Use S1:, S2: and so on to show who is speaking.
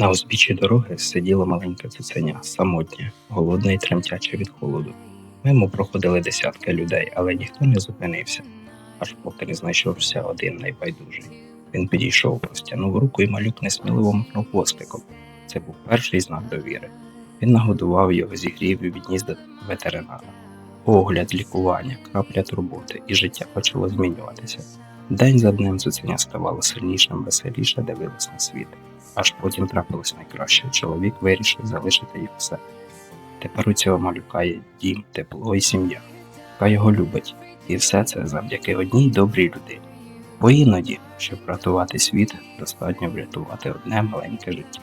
S1: На узбіччі дороги сиділо маленьке цуценя, самотнє, голодне і тремтяче від холоду. Мимо проходили десятки людей, але ніхто не зупинився, аж поки не знайшовся один найбайдужий. Він підійшов, простягнув руку і малюк несміливо махнув хвостиком. Це був перший знак довіри. Він нагодував його, зігрів і відніс до ветеринара. Огляд, лікування, крапля турботи, і життя почало змінюватися. День за днем цуценя ставало сильнішим, веселіше дивилось на світ. Аж потім трапилось найкраще. Чоловік вирішив залишити їх все. Тепер у цього малюка є дім, тепло і сім'я, яка його любить. І все це завдяки одній добрій людині. Бо іноді, щоб врятувати світ, достатньо врятувати одне маленьке життя.